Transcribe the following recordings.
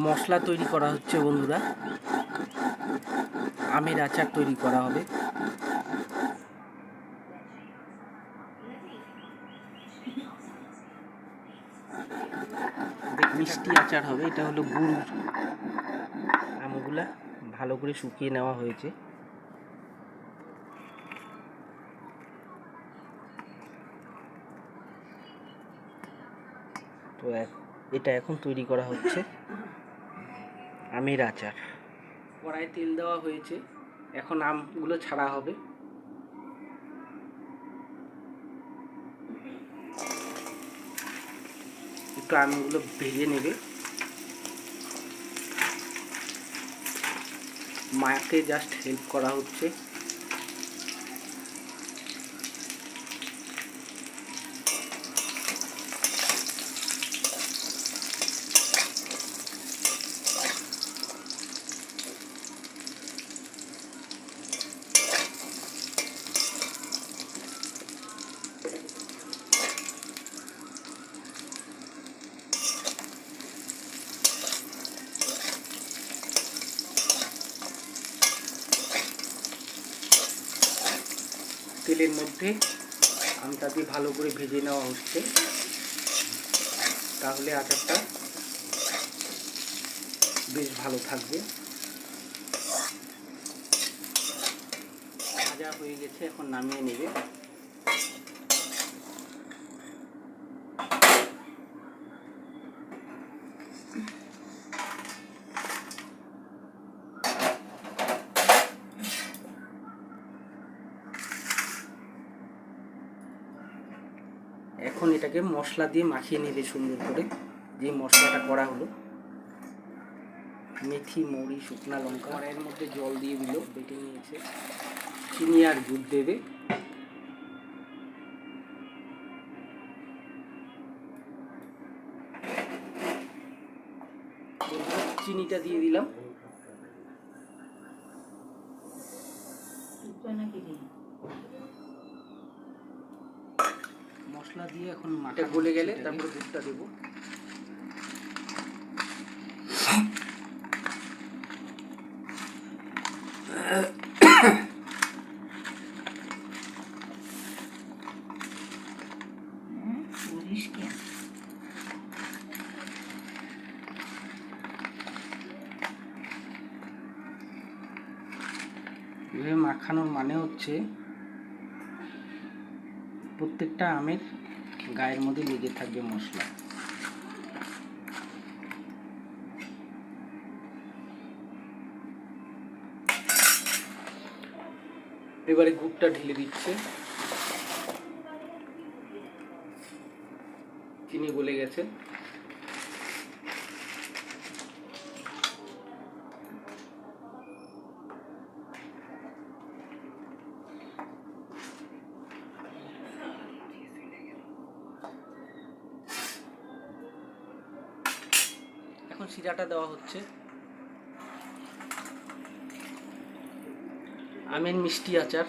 মশলা তৈরি করা হচ্ছে বন্ধুরা। আমের আচার তৈরি করা হবে। মিষ্টি আচার হবে। এটা হলো গুড়। আমগুলা ভালো করে শুকিয়ে নেওয়া হয়েছে। তো এক- এটা এখন তৈরি করা হচ্ছে। আমের আচার। কড়াই তেল দেওয়া হয়েছে। এখন আমগুলো ছাড়া হবে। একটু আমগুলো ভেজে নেবে। মাকে জাস্ট হেল্প করা হচ্ছে। তেলের মধ্যে আমটা দিয়ে ভালো করে ভেজে নেওয়া হচ্ছে। তাহলে আচারটা বেশ ভালো থাকবে। ভাজা হয়ে গেছে, এখন নামিয়ে নেবে। এখন এটাকে মশলা দিয়ে মাখিয়ে নেবে সুন্দর করে। যে মশলাটা করা হলো। মেথি মৌরি শুকনা লঙ্কা। কড়াইয়ের মধ্যে জল দিয়ে দিল। বেটে নিয়েছে। চিনি আর গুড় দেবে। চিনিটা দিয়ে দিলাম? মশলা দিয়ে এখন মাটা গলে গেলে তারপরে দুধটা দেবো। মাখানোর মানে হচ্ছে প্রত্যেকটা আমের গায়ের মধ্যে লেগে থাকবে মশলা। এবারে গুড়টা ঢেলে দিচ্ছে। চিনি গলে গেছে। এখন শিরাটা দেওয়া হচ্ছে। আমের মিষ্টি আচার।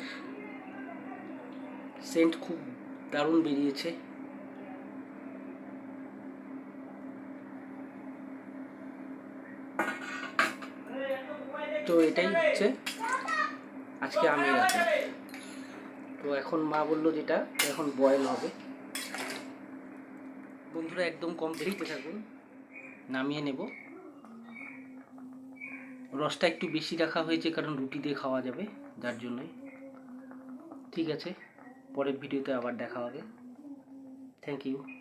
সেন্ট খুব দারুণ বেরিয়েছে। তো এটাই হচ্ছে আজকে আমের তো এখন মা বলল যেটা, এখন বয়েল হবে। বন্ধুরা একদম কমপ্লিট। থাকুন নামিয়ে নেব। রসটা একটু বেশি রাখা হয়েছে কারণ রুটি দিয়ে খাওয়া যাবে, যার জন্যই। ঠিক আছে, পরের ভিডিওতে আবার দেখা হবে। Thank you